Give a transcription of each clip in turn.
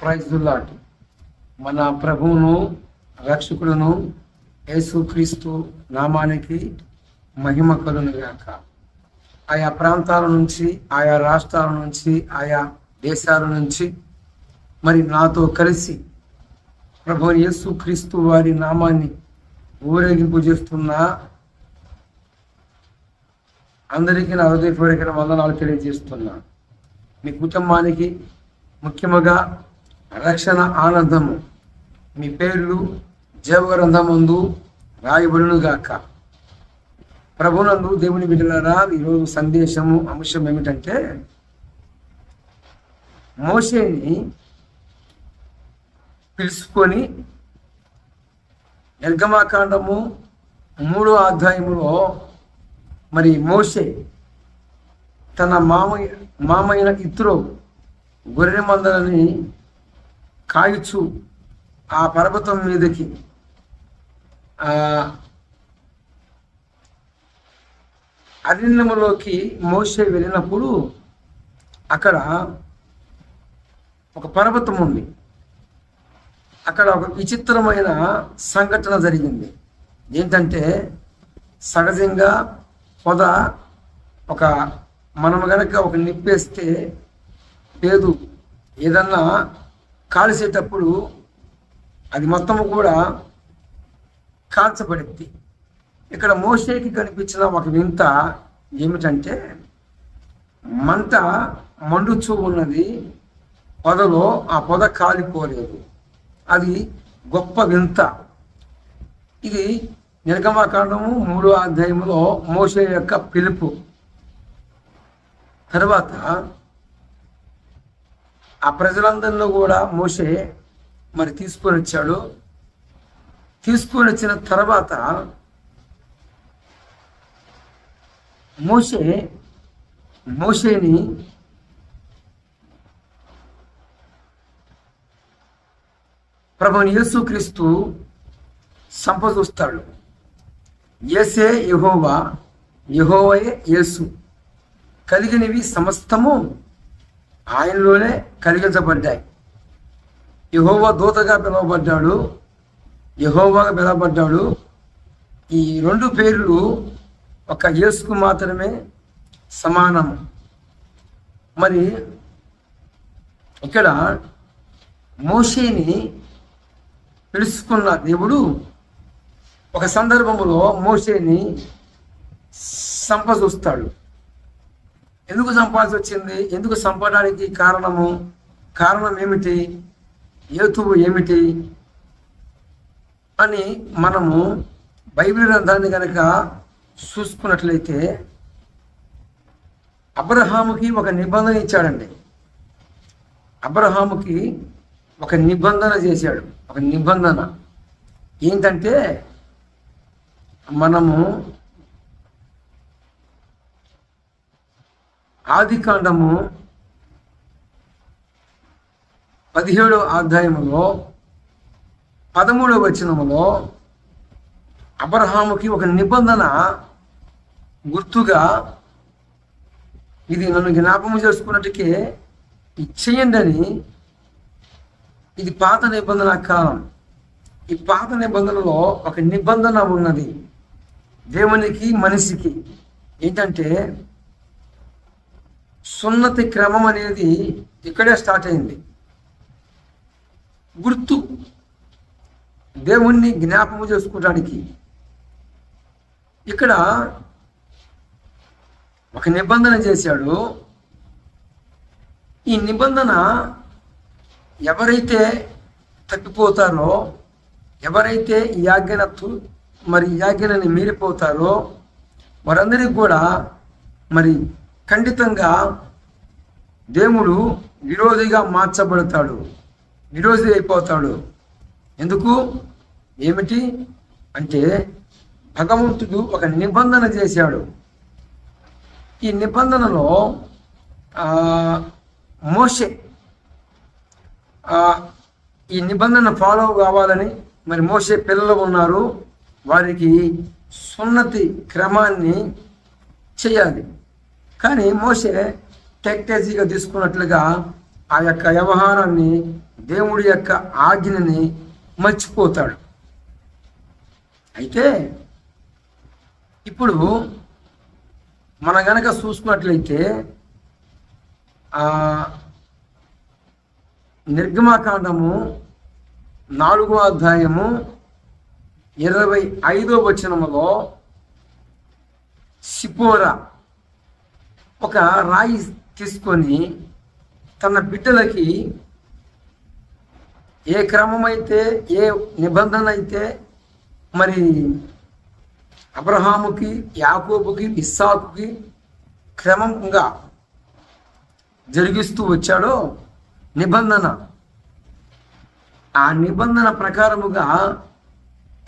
ప్రైజులాట్ మన ప్రభువును రక్షకులను యేసుక్రీస్తు నామానికి మహిమ కలునుగాక ఆయా ప్రాంతాల నుంచి ఆయా రాష్ట్రాల నుంచి ఆయా దేశాల నుంచి మరి నాతో కలిసి ప్రభు యేసుక్రీస్తు వారి నామాన్ని ఊరేగింపు చేస్తున్న అందరికీ నా హృదయపూర్వక వందనాలు తెలియజేస్తున్నా. మీ కుటుంబానికి ముఖ్యముగా రక్షణ ఆనందము. మీ పేర్లు జీవగ్రంథమందు రాయబడునుగాక. ప్రభునందు దేవుని బిడ్డలారా ఈరోజు సందేశము అంశం ఏమిటంటే మోషేని పిలుచుకొని నిర్గమాకాండము మూడో అధ్యాయములో మరి మోసే తన మామయ్య మామయ్య ఇద్దరు గొర్రె మందలని కాయచు ఆ పర్వతం మీదకి. అరణ్యములోకి మోసే వెళ్ళినప్పుడు అక్కడ ఒక పర్వతం ఉంది. అక్కడ ఒక విచిత్రమైన సంఘటన జరిగింది. ఏంటంటే సహజంగా పొద ఒక మనం గనక ఒక నిప్పేస్తే లేదు ఏదన్నా కాల్చేటప్పుడు అది మొత్తం కూడా కాల్చబడింది. ఇక్కడ మోసేకి కనిపించిన ఒక వింత ఏమిటంటే మంట మండుచూ ఉన్నది పొదలో ఆ పొద కాలిపోలేదు. అది గొప్ప వింత. ఇది నిర్గమాకాండము మూడో అధ్యాయంలో మోసే యొక్క పిలుపు. తర్వాత ఆ ప్రజలందరిలో కూడా మోషే మరి తీసుకొని వచ్చాడు. తీసుకొని వచ్చిన తర్వాత మోషే మోషేని ప్రభుని యేసుక్రీస్తు సంపదూస్తాడు ఏసే యహోవా యహోవయే యేసు. కలిగినవి సమస్తము ఆయనలోనే కలిగించబడ్డాయి. యహోవా దూతగా పిలువబడ్డాడు. యహోవాగా పిలువబడ్డాడు. ఈ రెండు పేర్లు ఒక యేసుకు మాత్రమే సమానము మరి ఇక్కడ మోషేని పిలుచుకున్న దేవుడు ఒక సందర్భంలో మోషేని సంపదూస్తాడు. ఎందుకు సంపాల్సి వచ్చింది ఎందుకు సంపడానికి కారణము? కారణం ఏమిటి? ఏతువు ఏమిటి? అని మనము బైబిల్ గ్రంథాన్ని కనుక చూసుకున్నట్లయితే అబ్రహాముకి ఒక నిబంధన ఇచ్చాడండి. అబ్రహాముకి ఒక నిబంధన చేశాడు. ఒక నిబంధన. ఏంటంటే మనము ఆది కాండము పదిహేడో అధ్యాయములో పదమూడవ వచనములో అబ్రహాముకి ఒక నిబంధన గుర్తుగా ఇది నన్ను జ్ఞాపకం చేసుకున్నట్టుకే ఇచ్చేయండి అని ఇది పాత నిబంధన కాలం. ఈ పాత నిబంధనలో ఒక నిబంధన ఉన్నది. దేవునికి మనిషికి ఏంటంటే సున్నతి క్రమం అనేది ఇక్కడే స్టార్ట్ అయింది. గుర్తు. దేవుణ్ణి జ్ఞాపకం చేసుకోవడానికి ఇక్కడ ఒక నిబంధన చేశాడు. ఈ నిబంధన ఎవరైతే తప్పిపోతారో ఎవరైతే ఈ ఆజ్ఞన మరి ఈ ఆజ్ఞని మీరిపోతారో వారందరికీ కూడా మరి ఖండితంగా దేవుడు విరోధిగా మార్చబడతాడు విరోధి అయిపోతాడు. ఎందుకు? ఏమిటి? అంటే భగవంతుడు ఒక నిబంధన చేశాడు. ఈ నిబంధనలో మోసే మోషే ఈ నిబంధన ఫాలో కావాలని మరి మోసే పిల్లలు ఉన్నారు. వారికి సున్నతి క్రమాన్ని చేయాలి. కానీ మోసే టెక్టేజీగా తీసుకున్నట్లుగా ఆ యొక్క వ్యవహారాన్ని దేవుడి యొక్క ఆజ్ఞని మర్చిపోతాడు. అయితే ఇప్పుడు మన గనక చూసుకున్నట్లయితే నిర్గమాకాండము నాలుగో అధ్యాయము ఇరవై ఐదో వచనములో సిపోరా ఒక రాయి తీసుకొని తన బిడ్డలకి ఏ క్రమమైతే ఏ నిబంధన అయితే మరి అబ్రహాముకి యాకోబుకి ఇస్సాకుకి క్రమంగా జరిగిస్తూ వచ్చాడో నిబంధన. ఆ నిబంధన ప్రకారముగా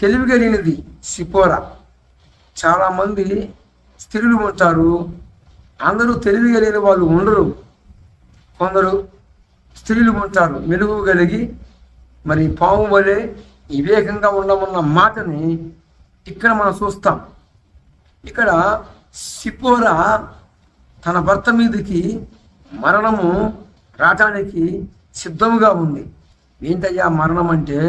తెలివిగలిగినది సిపోరా. చాలామంది స్త్రీలు ఉంటారు అందరూ తెలివిగలిగిన వాళ్ళు ఉండరు. కొందరు స్త్రీలు ఉంటారు. మెలుగు కలిగి మరి పాము వలె వివేకంగా ఉండమన్న మాటని ఇక్కడ మనం చూస్తాం. ఇక్కడ సిపోరా తన భర్త మీదకి మరణము రావటానికి సిద్ధముగా ఉంది. ఏంటయ్యా మరణం అంటే?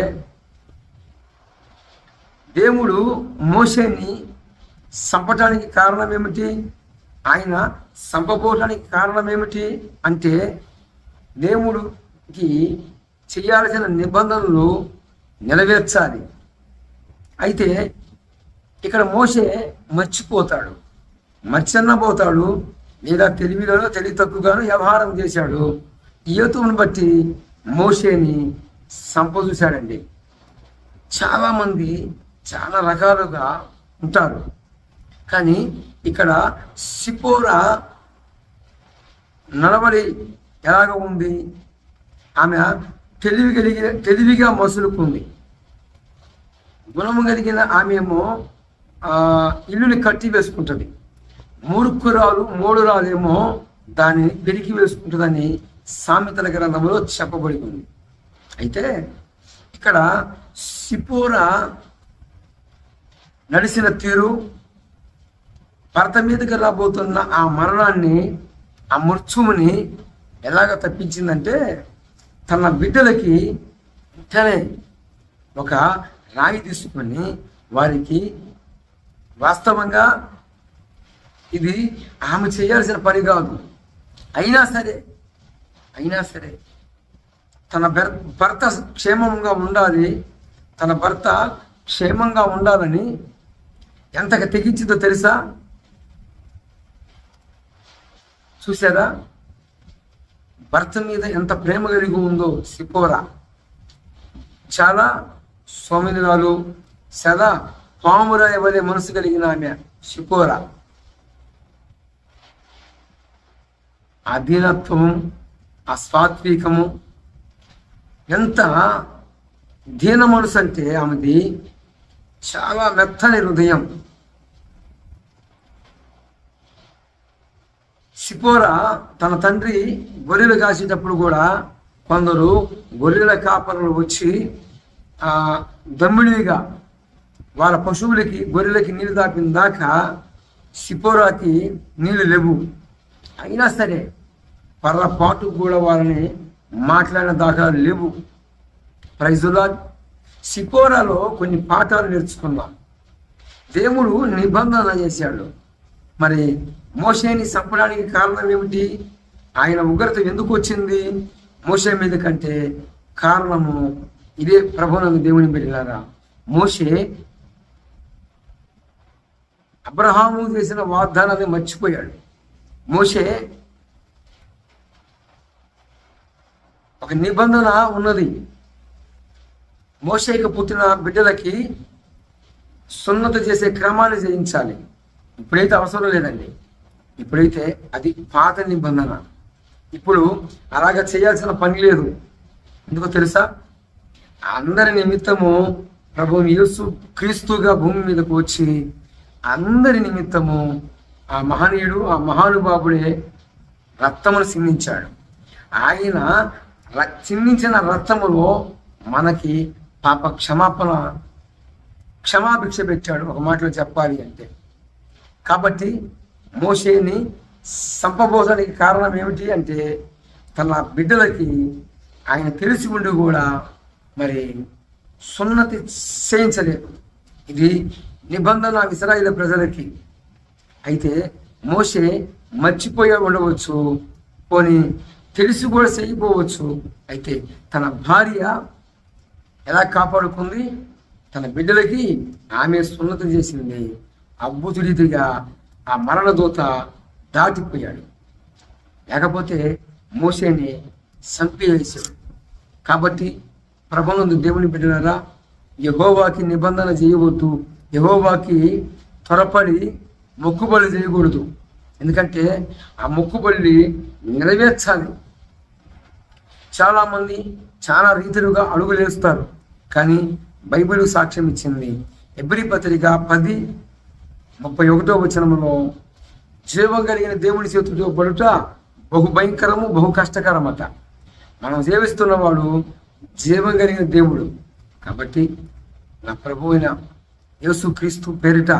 దేవుడు మోసేని చంపటానికి కారణం ఏమిటి? ఆయన చంపబోటానికి కారణం ఏమిటి అంటే దేవుడికి చేయాల్సిన నిబంధనలు నెరవేర్చాలి. అయితే ఇక్కడ మోసే మర్చిపోతాడు. మర్చిన్నపోతాడు లేదా తెలివిలోనో తెలివి తక్కువగానో వ్యవహారం చేశాడు. ఈ బట్టి మోసేని సంపదూశాడండి. చాలామంది చాలా రకాలుగా ఉంటారు. కానీ ఇక్కడ సిపోరా నడవడి ఎలాగ ఉంది? ఆమె తెలివి కలిగిన తెలివిగా మసులుకుంది. గుణము కలిగిన ఆమె ఏమో ఇల్లుని కట్టి వేసుకుంటుంది. మూర్ఖురాలు మూడురాలేమో దానిని పెరిగి వేసుకుంటుందని సామెతల గ్రంథంలో చెప్పబడి ఉంది. అయితే ఇక్కడ సిపోరా నడిచిన తీరు భర్త మీదకి రాబోతున్న ఆ మరణాన్ని ఆ మృత్యువుని ఎలాగ తప్పించిందంటే తన బిడ్డలకి వెంటనే ఒక రాయి తీసుకొని వారికి వాస్తవంగా ఇది ఆమె చేయాల్సిన పని కాదు. అయినా సరే అయినా సరే తన భర్- భర్త క్షేమంగా ఉండాలి తన భర్త క్షేమంగా ఉండాలని ఎంతగా తెగించిందో తెలుసా? చూసారా భర్త మీద ఎంత ప్రేమ కలిగి ఉందో సిపోరా చాలా సోమినాలు సదా పామురాయ వలె మనసు కలిగిన ఆమె సిపోరా అధీనత్వము ఆ సాత్వికము ఎంత దీన మనసు అంటే ఆమెది చాలా మెత్తని హృదయం సిపోరా తన తండ్రి గొర్రెలు కాసేటప్పుడు కూడా కొందరు గొర్రెల కాపరులు వచ్చి ఆ దమ్మిడిగా వాళ్ళ పశువులకి గొర్రెలకి నీళ్ళు దాపిన దాకా సిపోరాకి నీళ్ళు లేవు. అయినా సరే పర్రపాటు కూడా వాళ్ళని మాట్లాడిన దాఖలాలు లేవు. ప్రైజులా సిపోరాలో కొన్ని పాఠాలు నేర్చుకుందాం దేవుడు నిబంధన చేశాడు. మరి మోషేని చంపడానికి కారణం ఏమిటి? ఆయన ఉగ్రత ఎందుకు వచ్చింది? మోషే మీద కంటే కారణము ఇదే ప్రభునందు దేవుని బిడ్డలారా. మోసే అబ్రహాము చేసిన వాగ్దానాన్ని మర్చిపోయాడు. మోసే ఒక నిబంధన ఉన్నది. మోసేకి పుట్టిన బిడ్డలకి సున్నత చేసే క్రమాన్ని చేయించాలి. ఇప్పుడైతే అవసరం లేదండి. ఇప్పుడైతే అది పాత నిబంధన. ఇప్పుడు అలాగ చేయాల్సిన పని లేదు. ఎందుకో తెలుసా? అందరి నిమిత్తము ప్రభు యేసు క్రీస్తుగా భూమి మీదకు వచ్చి అందరి నిమిత్తము ఆ మహనీయుడు ఆ మహానుభావుడే రక్తమును సిందించాడు ఆయన చిందించిన రక్తములో మనకి పాప క్షమాపణ క్షమాభిక్ష పెట్టాడు. ఒక మాటలో చెప్పాలి అంటే. కాబట్టి మోషేని సంపబోధానికి కారణం ఏమిటి అంటే తన బిడ్డలకి ఆయన తెలిసి ఉండి కూడా మరి సున్నతి చేయించలేదు. ఇది నిబంధన విసరాయిల ప్రజలకి. అయితే మోషే మర్చిపోయి ఉండవచ్చు పోని తెలిసి కూడా చేయకపోవచ్చు. అయితే తన భార్య ఎలా కాపాడుకుంది? తన బిడ్డలకి ఆమె సున్నతి చేసింది. అద్భుతుడిదిగా ఆ మరణ దూత దాటిపోయాడు. లేకపోతే మోసేని చంపేసాడు కాబట్టి ప్రభునందు దేవుని బిడ్డలారా యహోవాకి నిబంధన చేయవద్దు. యహోవాకి త్వరపడి మొక్కుబలి చేయకూడదు. ఎందుకంటే ఆ మొక్కుబడి నెరవేర్చాలి. చాలామంది చాలా రీతిలుగా అడుగులేస్తారు. కానీ బైబిల్ సాక్ష్యం ఇచ్చింది. ఎబ్రి పత్రిక పది ముప్పై ఒకటో వచనంలో జీవం కలిగిన దేవుని చేతులతో పడుట బహు భయంకరము బహు కష్టకరమట. మనం సేవిస్తున్నవాడు జీవం కలిగిన దేవుడు. కాబట్టి నా ప్రభు అయిన యేసు క్రీస్తు పేరిట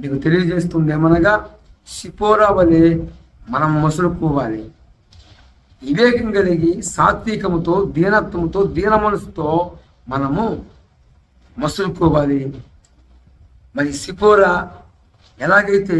నీకు తెలియజేస్తుంది ఏమనగా సిపోరా వలె మనం మసులుకోవాలి. వివేకం కలిగి సాత్వికముతో దీనత్వంతో దీన మనసుతో మనము మసులుకోవాలి. మరి సిపోరా ఎలాగైతే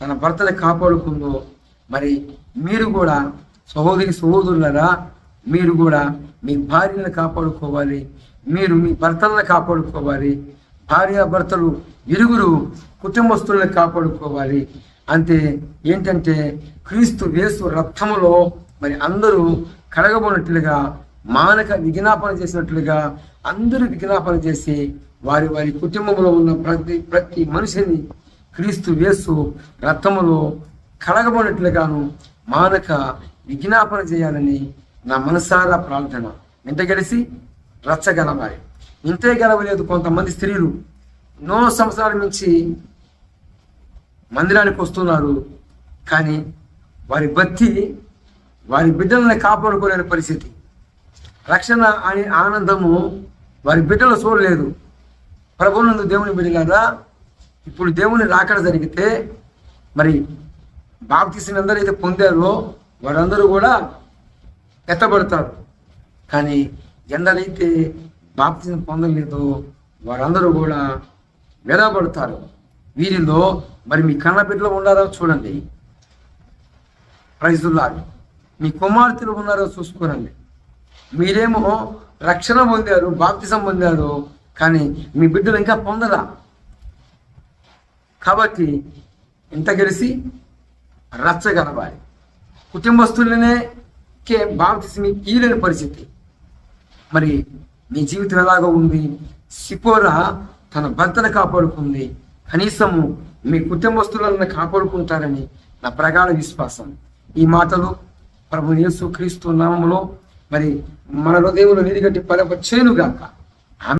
తన భర్తని కాపాడుకుందో మరి మీరు కూడా సహోదరి సహోదరులరా మీరు కూడా మీ భార్యను కాపాడుకోవాలి మీరు మీ భర్తలను కాపాడుకోవాలి భార్యాభర్తలు ఇరుగురు కుటుంబస్తులను కాపాడుకోవాలి. అంతే ఏంటంటే క్రీస్తు వేసు రక్తములో మరి అందరూ కడగబోనట్లుగా మానక విజ్ఞాపన చేసినట్లుగా అందరూ విజ్ఞాపన చేసి వారి వారి కుటుంబంలో ఉన్న ప్రతి ప్రతి మనిషిని క్రీస్తు వేసు రక్తములో కడగబడినట్లుగాను మానక విజ్ఞాపన చేయాలని నా మనసారా ప్రార్థన. ఇంత గడిసి రచ్చగలవాలి ఇంతే గెలవలేదు కొంతమంది స్త్రీలు. ఎన్నో సంవత్సరాల నుంచి మందిరానికి వస్తున్నారు. కానీ వారి భక్తి వారి బిడ్డలను కాపాడుకోలేని పరిస్థితి. రక్షణ అనే ఆనందము వారి బిడ్డలు చూడలేదు ప్రభునందు దేవుని బిడ్డలారా ఇప్పుడు దేవుని రాకడ జరిగితే మరి బాప్తీసిన ఎందరైతే పొందారో వారందరూ కూడా ఎత్తబడతారు. కానీ ఎందరైతే బాప్తిజం పొందలేదో వారందరూ కూడా వెలబడతారు వీరిలో మరి మీ కన్న బిడ్డలు ఉన్నారో చూడండి. ప్రైజుల్లారు మీ కుమార్తెలు ఉన్నారో చూసుకోరండి మీరేమో రక్షణ పొందారు బాప్తిజం పొందారు కానీ మీ బిడ్డలు ఇంకా పొందరా కాబట్టి ఇంత కలిసి రచ్చగలవాలి కుటుంబస్తులనే కే బాప్తిస్మి ఈలేని పరిస్థితి. మరి మీ జీవితం ఎలాగో ఉంది? సిపోరా తన భర్తను కాపాడుకుంది. కనీసము మీ కుటుంబస్తులను కాపాడుకుంటారని నా ప్రగాఢ విశ్వాసం. ఈ మాటలు ప్రభు యేసు క్రీస్తు నామంలో మరి మన హృదయంలో నిధిగట్టి పరప చేనుగాక